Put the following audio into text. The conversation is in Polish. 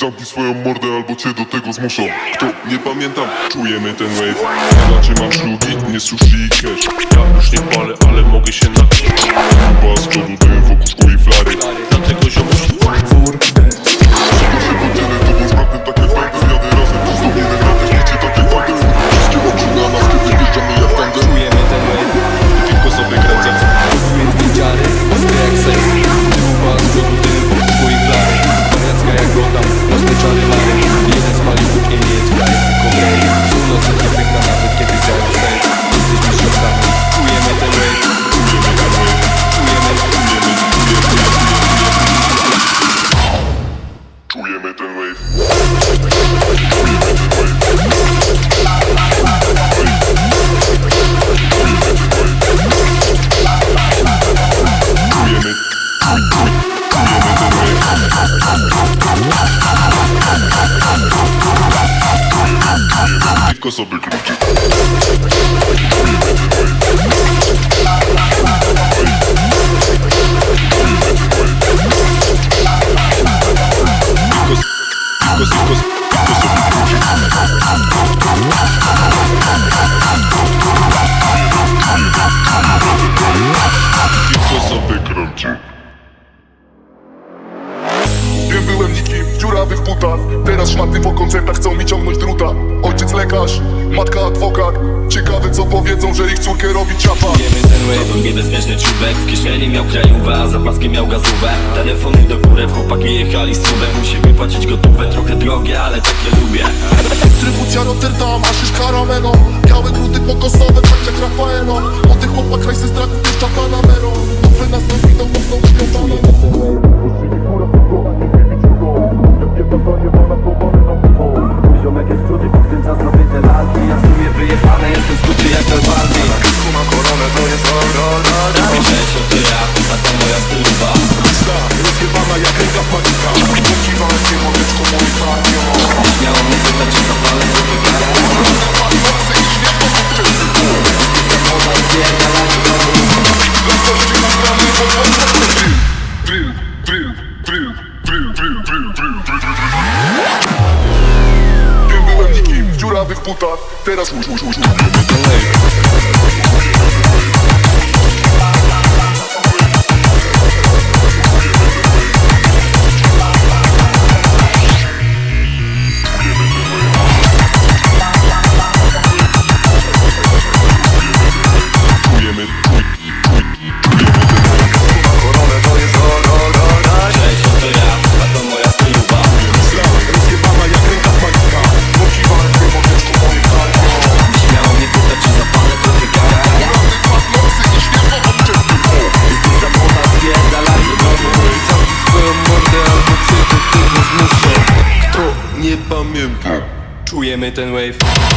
zamknij swoją mordę albo cię do tego zmuszą. Kto nie pamiętam, czujemy ten wave. Znaczy mam szlugi, nie sushi i cash. Ja już nie palę, ale mogę się napić Because of the Nie byłem nikim. W dziurawych butach Teraz szmaty po koncertach chcą mi ciągnąć druta. Ojciec lekarz, matka adwokat. Ciekawe co powiedzą, że ich córkę robi ciapa. Czujemy ten był niebezpieczny czubek. W kieszeni miał krajówę, a za paskiem miał gazówę. Telefony do góry, chłopaki jechali z cudem Musimy płacić gotówę, trochę drogie, ale takie lubię. Dystrybucja Rotterdam, aszysz karamelo Białe grudy pokosowe, tak jak Rafaelo Młody chłopak, ببندی کمک کنم تو این سال disputar terás luz, luz, luz, luz, luz, pamiętam. Tak. Czujemy ten wave.